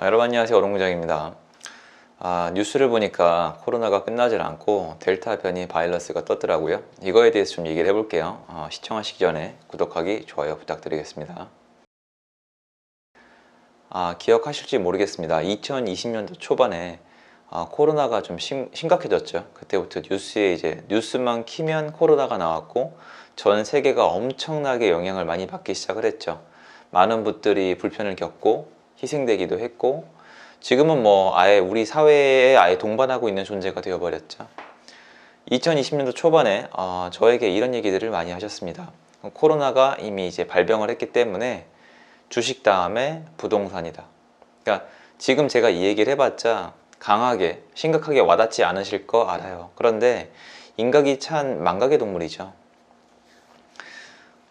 아, 여러분 안녕하세요. 오롱부장입니다. 아, 뉴스를 보니까 코로나가 끝나질 않고 델타 변이 바이러스가 떴더라고요. 이거에 대해서 좀 얘기를 해볼게요. 어, 시청하시기 전에 구독하기 좋아요 부탁드리겠습니다. 아, 기억하실지 모르겠습니다. 2020년도 초반에 아, 코로나가 좀 심, 심각해졌죠. 그때부터 뉴스에 이제 뉴스만 키면 코로나가 나왔고 전 세계가 엄청나게 영향을 많이 받기 시작을 했죠. 많은 분들이 불편을 겪고 희생되기도 했고 지금은 뭐 아예 우리 사회에 아예 동반하고 있는 존재가 되어버렸죠. 2020년도 초반에 어, 저에게 이런 얘기들을 많이 하셨습니다. 코로나가 이미 이제 발병을 했기 때문에 주식 다음에 부동산이다. 그러니까 지금 제가 이 얘기를 해봤자 강하게 심각하게 와닿지 않으실 거 알아요. 그런데 인각이 참 망각의 동물이죠.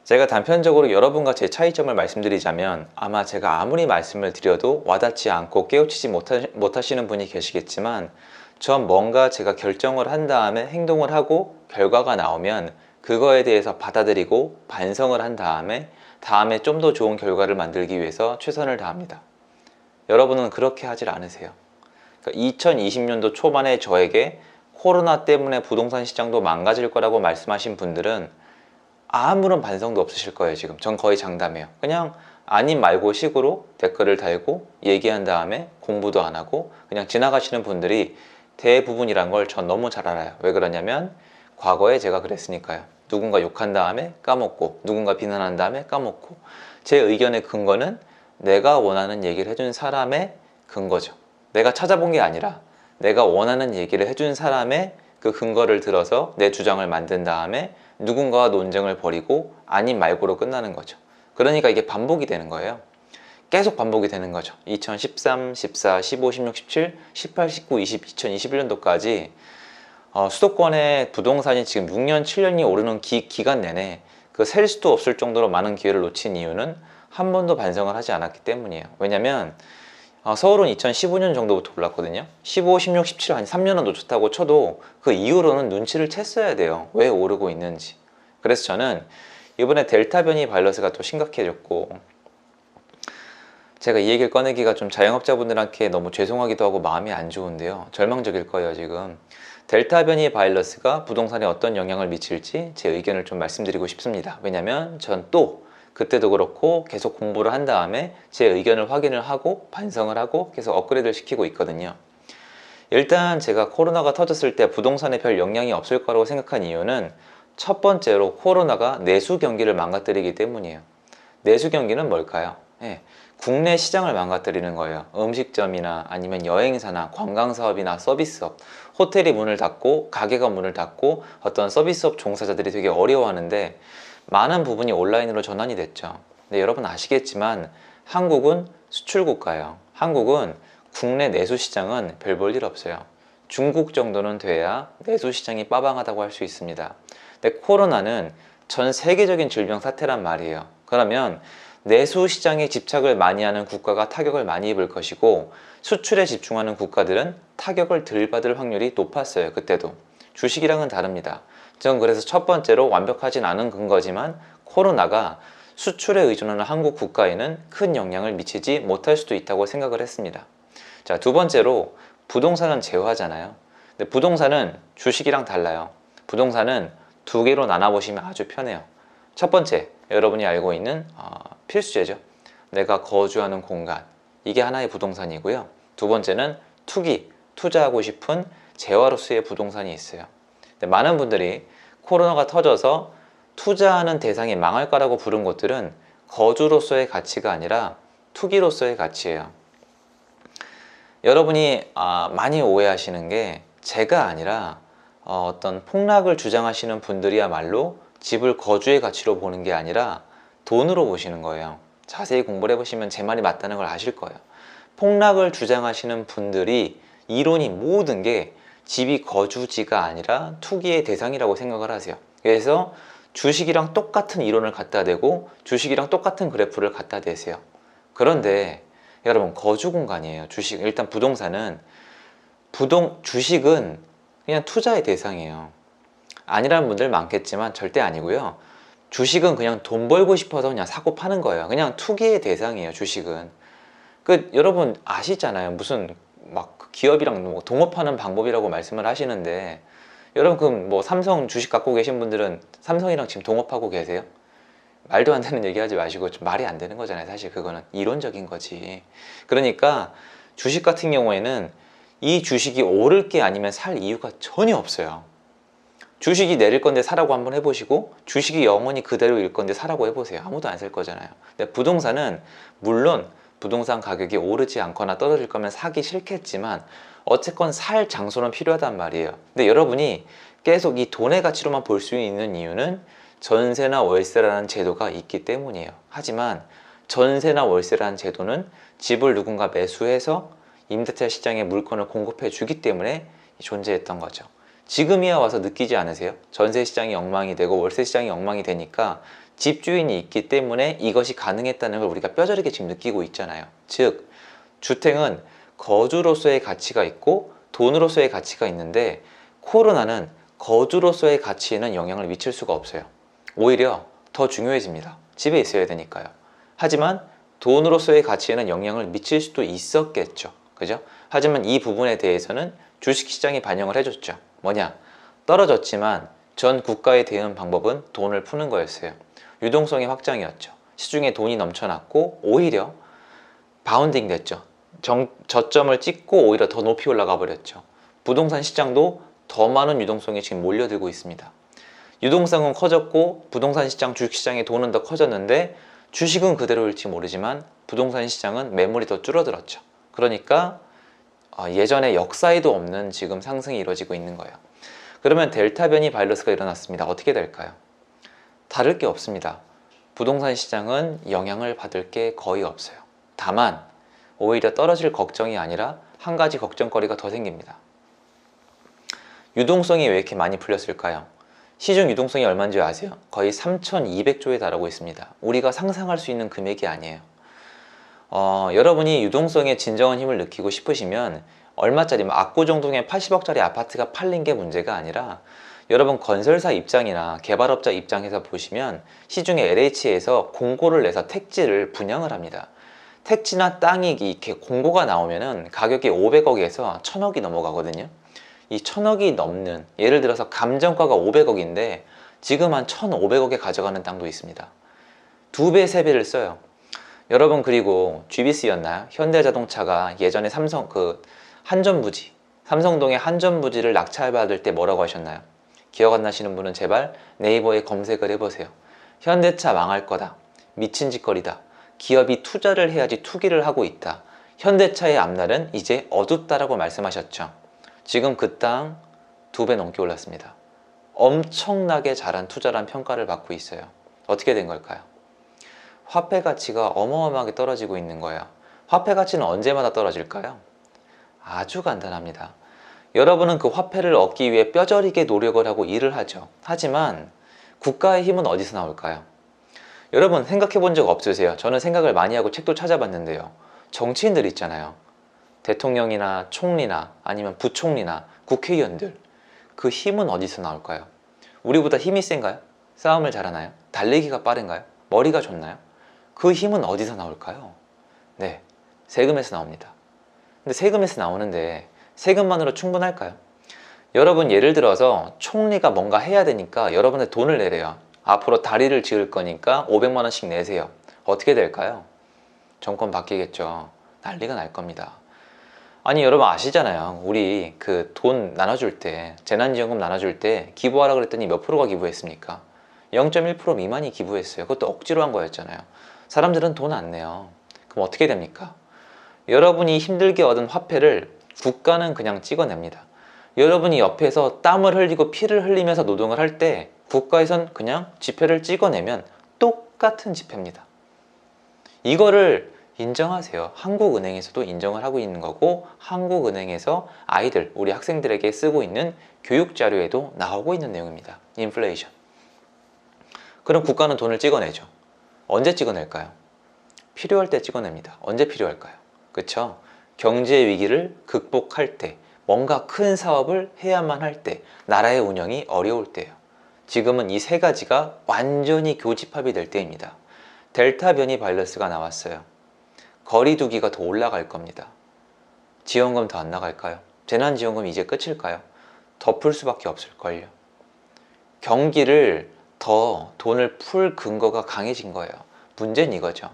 제가 단편적으로 여러분과 제 차이점을 말씀드리자면 아마 제가 아무리 말씀을 드려도 와닿지 않고 깨우치지 못하, 시는 분이 계시겠지만 전 뭔가 제가 결정을 한 다음에 행동을 하고 결과가 나오면 그거에 대해서 받아들이고 반성을 한 다음에 다음에 좀 더 좋은 결과를 만들기 위해서 최선을 다합니다. 여러분은 그렇게 하질 않으세요. 그러니까 2020년도 초반에 저에게 코로나 때문에 부동산 시장도 망가질 거라고 말씀하신 분들은 아무런 반성도 없으실 거예요 지금. 전 거의 장담해요. 그냥 아님 말고 식으로 댓글을 달고 얘기한 다음에 공부도 안 하고 그냥 지나가시는 분들이 대부분이란 걸 전 너무 잘 알아요. 왜 그러냐면 과거에 제가 그랬으니까요. 누군가 욕한 다음에 까먹고 누군가 비난한 다음에 까먹고. 제 의견의 근거는 내가 원하는 얘기를 해준 사람의 근거죠. 내가 찾아본 게 아니라 내가 원하는 얘기를 해준 사람의 그 근거를 들어서 내 주장을 만든 다음에 누군가와 논쟁을 벌이고 아닌 말고로 끝나는 거죠. 그러니까 이게 반복이 되는 거예요. 계속 반복이 되는 거죠. 2013, 14, 15, 16, 17, 18, 19, 20, 2021년도까지 어, 수도권의 부동산이 지금 6년, 7년이 오르는 기, 기간 내내 그 셀 수도 없을 정도로 많은 기회를 놓친 이유는 한 번도 반성을 하지 않았기 때문이에요. 왜냐면 어, 서울은 2015년 정도부터 올랐거든요. 15, 16, 17, 한 3년은 놓쳤다고 쳐도 그 이후로는 눈치를 챘어야 돼요. 왜 오르고 있는지. 그래서 저는 이번에 델타 변이 바이러스가 또 심각해졌고 제가 이 얘기를 꺼내기가 좀 자영업자분들한테 너무 죄송하기도 하고 마음이 안 좋은데요. 절망적일 거예요 지금. 델타 변이 바이러스가 부동산에 어떤 영향을 미칠지 제 의견을 좀 말씀드리고 싶습니다. 왜냐면 전 또 그때도 그렇고 계속 공부를 한 다음에 제 의견을 확인을 하고 반성을 하고 계속 업그레이드를 시키고 있거든요. 일단 제가 코로나가 터졌을 때 부동산에 별 영향이 없을 거라고 생각한 이유는 첫 번째로 코로나가 내수 경기를 망가뜨리기 때문이에요. 내수 경기는 뭘까요? 네, 국내 시장을 망가뜨리는 거예요. 음식점이나 아니면 여행사나 관광사업이나 서비스업. 호텔이 문을 닫고 가게가 문을 닫고 어떤 서비스업 종사자들이 되게 어려워하는데 많은 부분이 온라인으로 전환이 됐죠. 근데 여러분 아시겠지만 한국은 수출 국가예요. 한국은 국내 내수 시장은 별 볼 일 없어요. 중국 정도는 돼야 내수 시장이 빠방하다고 할 수 있습니다. 근데 코로나는 전 세계적인 질병 사태란 말이에요. 그러면 내수 시장에 집착을 많이 하는 국가가 타격을 많이 입을 것이고 수출에 집중하는 국가들은 타격을 덜 받을 확률이 높았어요 그때도. 주식이랑은 다릅니다 전 그래서 첫 번째로 완벽하진 않은 근거지만 코로나가 수출에 의존하는 한국 국가에는 큰 영향을 미치지 못할 수도 있다고 생각을 했습니다. 자, 두 번째로 부동산은 제어하잖아요. 근데 부동산은 주식이랑 달라요. 부동산은 두 개로 나눠보시면 아주 편해요. 첫 번째, 여러분이 알고 있는 어, 필수제죠. 내가 거주하는 공간. 이게 하나의 부동산이고요. 두 번째는 투기, 투자하고 싶은 재화로서의 부동산이 있어요. 많은 분들이 코로나가 터져서 투자하는 대상이 망할 거라고 부른 것들은 거주로서의 가치가 아니라 투기로서의 가치예요. 여러분이 아, 많이 오해하시는 게 제가 아니라 어, 어떤 폭락을 주장하시는 분들이야말로 집을 거주의 가치로 보는 게 아니라 돈으로 보시는 거예요. 자세히 공부를 해보시면 제 말이 맞다는 걸 아실 거예요. 폭락을 주장하시는 분들이 이론이 모든 게 집이 거주지가 아니라 투기의 대상이라고 생각을 하세요. 그래서 주식이랑 똑같은 이론을 갖다 대고 주식이랑 똑같은 그래프를 갖다 대세요. 그런데 여러분 거주 공간이에요 주식. 일단 부동산은 부동 주식은 그냥 투자의 대상이에요. 아니라는 분들 많겠지만 절대 아니고요. 주식은 그냥 돈 벌고 싶어서 그냥 사고 파는 거예요. 그냥 투기의 대상이에요 주식은. 그 여러분 아시잖아요. 무슨 기업이랑 뭐 동업하는 방법이라고 말씀을 하시는데 여러분 그럼 뭐 삼성 주식 갖고 계신 분들은 삼성이랑 지금 동업하고 계세요? 말도 안 되는 얘기 하지 마시고 좀 말이 안 되는 거잖아요. 사실 그거는 이론적인 거지. 그러니까 주식 같은 경우에는 이 주식이 오를 게 아니면 살 이유가 전혀 없어요. 주식이 내릴 건데 사라고 한번 해보시고 주식이 영원히 그대로일 건데 사라고 해보세요. 아무도 안 살 거잖아요. 근데 부동산은 물론 부동산 가격이 오르지 않거나 떨어질 거면 사기 싫겠지만 어쨌건 살 장소는 필요하단 말이에요. 근데 여러분이 계속 이 돈의 가치로만 볼 수 있는 이유는 전세나 월세라는 제도가 있기 때문이에요. 하지만 전세나 월세라는 제도는 집을 누군가 매수해서 임대차 시장에 물건을 공급해 주기 때문에 존재했던 거죠. 지금이야 와서 느끼지 않으세요? 전세 시장이 엉망이 되고 월세 시장이 엉망이 되니까 집주인이 있기 때문에 이것이 가능했다는 걸 우리가 뼈저리게 지금 느끼고 있잖아요. 즉, 주택은 거주로서의 가치가 있고 돈으로서의 가치가 있는데 코로나는 거주로서의 가치에는 영향을 미칠 수가 없어요. 오히려 더 중요해집니다. 집에 있어야 되니까요. 하지만 돈으로서의 가치에는 영향을 미칠 수도 있었겠죠. 그죠? 하지만 이 부분에 대해서는 주식시장이 반영을 해줬죠. 뭐냐? 떨어졌지만 전 국가의 대응 방법은 돈을 푸는 거였어요. 유동성의 확장이었죠. 시중에 돈이 넘쳐났고 오히려 바운딩 됐죠. 정, 저점을 찍고 오히려 더 높이 올라가 버렸죠. 부동산 시장도 더 많은 유동성이 지금 몰려들고 있습니다. 유동성은 커졌고 부동산 시장, 주식 시장의 돈은 더 커졌는데 주식은 그대로일지 모르지만 부동산 시장은 매물이 더 줄어들었죠. 그러니까 어, 예전에 역사에도 없는 지금 상승이 이루어지고 있는 거예요. 그러면 델타 변이 바이러스가 일어났습니다. 어떻게 될까요? 다를 게 없습니다. 부동산 시장은 영향을 받을 게 거의 없어요. 다만 오히려 떨어질 걱정이 아니라 한 가지 걱정거리가 더 생깁니다. 유동성이 왜 이렇게 많이 풀렸을까요? 시중 유동성이 얼마인지 아세요? 거의 3,200조에 달하고 있습니다. 우리가 상상할 수 있는 금액이 아니에요. 어, 여러분이 유동성의 진정한 힘을 느끼고 싶으시면 얼마짜리, 뭐 압구정동에 80억짜리 아파트가 팔린 게 문제가 아니라 여러분 건설사 입장이나 개발업자 입장에서 보시면 시중에 LH에서 공고를 내서 택지를 분양을 합니다. 택지나 땅이 이렇게 공고가 나오면은 가격이 500억에서 1000억이 넘어가거든요. 이 1000억이 넘는 예를 들어서 감정가가 500억인데 지금 한 1500억에 가져가는 땅도 있습니다. 두 배, 세 배를 써요. 여러분 그리고 GBC였나요? 현대자동차가 예전에 삼성 그 한전부지 삼성동의 한전부지를 낙찰받을 때 뭐라고 하셨나요? 기억 안 나시는 분은 제발 네이버에 검색을 해보세요. 현대차 망할 거다. 미친 짓거리다. 기업이 투자를 해야지 투기를 하고 있다. 현대차의 앞날은 이제 어둡다라고 말씀하셨죠. 지금 그 땅 두 배 넘게 올랐습니다. 엄청나게 잘한 투자란 평가를 받고 있어요. 어떻게 된 걸까요? 화폐 가치가 어마어마하게 떨어지고 있는 거예요. 화폐 가치는 언제마다 떨어질까요? 아주 간단합니다. 여러분은 그 화폐를 얻기 위해 뼈저리게 노력을 하고 일을 하죠. 하지만 국가의 힘은 어디서 나올까요? 여러분 생각해 본 적 없으세요? 저는 생각을 많이 하고 책도 찾아봤는데요. 정치인들 있잖아요. 대통령이나 총리나 아니면 부총리나 국회의원들 그 힘은 어디서 나올까요? 우리보다 힘이 센가요? 싸움을 잘하나요? 달리기가 빠른가요? 머리가 좋나요? 그 힘은 어디서 나올까요? 네, 세금에서 나옵니다. 근데 세금에서 나오는데 세금만으로 충분할까요? 여러분 예를 들어서 총리가 뭔가 해야 되니까 여러분의 돈을 내래요. 앞으로 다리를 지을 거니까 500만 원씩 내세요. 어떻게 될까요? 정권 바뀌겠죠. 난리가 날 겁니다. 아니 여러분 아시잖아요. 우리 그 돈 나눠줄 때 재난지원금 나눠줄 때 기부하라 그랬더니 몇 프로가 기부했습니까? 0.1% 미만이 기부했어요. 그것도 억지로 한 거였잖아요. 사람들은 돈 안 내요. 그럼 어떻게 됩니까? 여러분이 힘들게 얻은 화폐를 국가는 그냥 찍어냅니다. 여러분이 옆에서 땀을 흘리고 피를 흘리면서 노동을 할 때 국가에선 그냥 지폐를 찍어내면 똑같은 지폐입니다. 이거를 인정하세요. 한국은행에서도 인정을 하고 있는 거고 한국은행에서 아이들, 우리 학생들에게 쓰고 있는 교육 자료에도 나오고 있는 내용입니다. 인플레이션. 그럼 국가는 돈을 찍어내죠. 언제 찍어낼까요? 필요할 때 찍어냅니다. 언제 필요할까요? 그렇죠? 경제 위기를 극복할 때, 뭔가 큰 사업을 해야만 할 때, 나라의 운영이 어려울 때요. 지금은 이 세 가지가 완전히 교집합이 될 때입니다. 델타 변이 바이러스가 나왔어요. 거리 두기가 더 올라갈 겁니다. 지원금 더 안 나갈까요? 재난지원금 이제 끝일까요? 더풀 수밖에 없을걸요. 경기를 더 돈을 풀 근거가 강해진 거예요. 문제는 이거죠.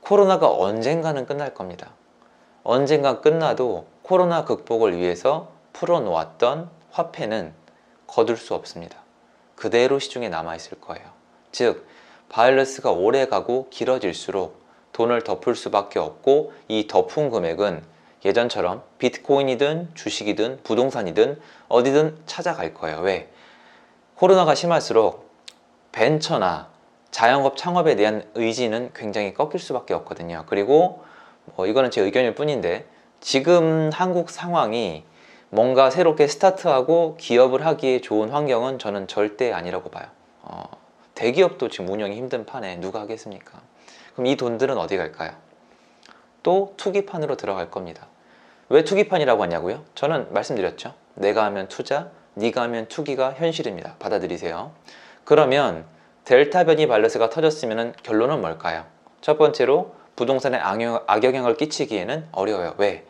코로나가 언젠가는 끝날 겁니다. 언젠가 끝나도 코로나 극복을 위해서 풀어놓았던 화폐는 거둘 수 없습니다. 그대로 시중에 남아있을 거예요. 즉, 바이러스가 오래 가고 길어질수록 돈을 덮을 수밖에 없고 이 덮은 금액은 예전처럼 비트코인이든 주식이든 부동산이든 어디든 찾아갈 거예요. 왜? 코로나가 심할수록 벤처나 자영업 창업에 대한 의지는 굉장히 꺾일 수밖에 없거든요. 그리고 뭐 이거는 제 의견일 뿐인데 지금 한국 상황이 뭔가 새롭게 스타트하고 기업을 하기에 좋은 환경은 저는 절대 아니라고 봐요. 어, 대기업도 지금 운영이 힘든 판에 누가 하겠습니까? 그럼 이 돈들은 어디 갈까요? 또 투기판으로 들어갈 겁니다. 왜 투기판이라고 하냐고요? 저는 말씀드렸죠. 내가 하면 투자, 네가 하면 투기가 현실입니다. 받아들이세요. 그러면 델타 변이 바이러스가 터졌으면 결론은 뭘까요? 첫 번째로 부동산에 악영, 악영향을 끼치기에는 어려워요. 왜?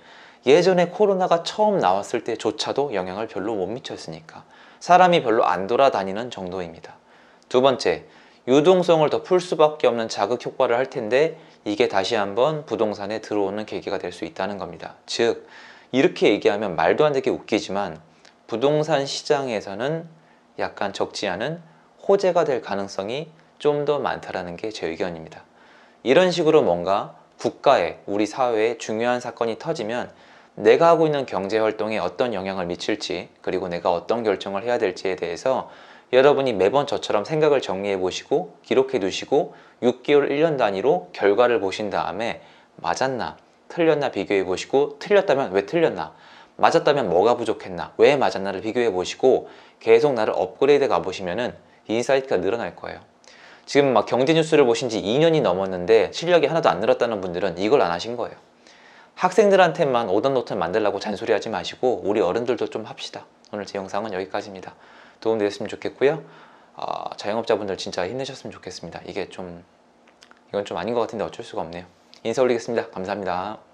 예전에 코로나가 처음 나왔을 때조차도 영향을 별로 못 미쳤으니까 사람이 별로 안 돌아다니는 정도입니다. 두 번째, 유동성을 더 풀 수밖에 없는 자극 효과를 할 텐데 이게 다시 한번 부동산에 들어오는 계기가 될 수 있다는 겁니다. 즉, 이렇게 얘기하면 말도 안 되게 웃기지만 부동산 시장에서는 약간 적지 않은 호재가 될 가능성이 좀 더 많다라는 게 제 의견입니다. 이런 식으로 뭔가 국가에 우리 사회에 중요한 사건이 터지면 내가 하고 있는 경제 활동에 어떤 영향을 미칠지 그리고 내가 어떤 결정을 해야 될지에 대해서 여러분이 매번 저처럼 생각을 정리해 보시고 기록해 두시고 6개월, 1년 단위로 결과를 보신 다음에 맞았나, 틀렸나 비교해 보시고 틀렸다면 왜 틀렸나, 맞았다면 뭐가 부족했나, 왜 맞았나를 비교해 보시고 계속 나를 업그레이드 가 보시면은 인사이트가 늘어날 거예요. 지금 막 경제 뉴스를 보신 지 2년이 넘었는데 실력이 하나도 안 늘었다는 분들은 이걸 안 하신 거예요. 학생들한테만 오던 노트 만들라고 잔소리하지 마시고 우리 어른들도 좀 합시다. 오늘 제 영상은 여기까지입니다. 도움되셨으면 좋겠고요. 어, 자영업자분들 진짜 힘내셨으면 좋겠습니다. 이게 좀 이건 좀 아닌 것 같은데 어쩔 수가 없네요. 인사 올리겠습니다. 감사합니다.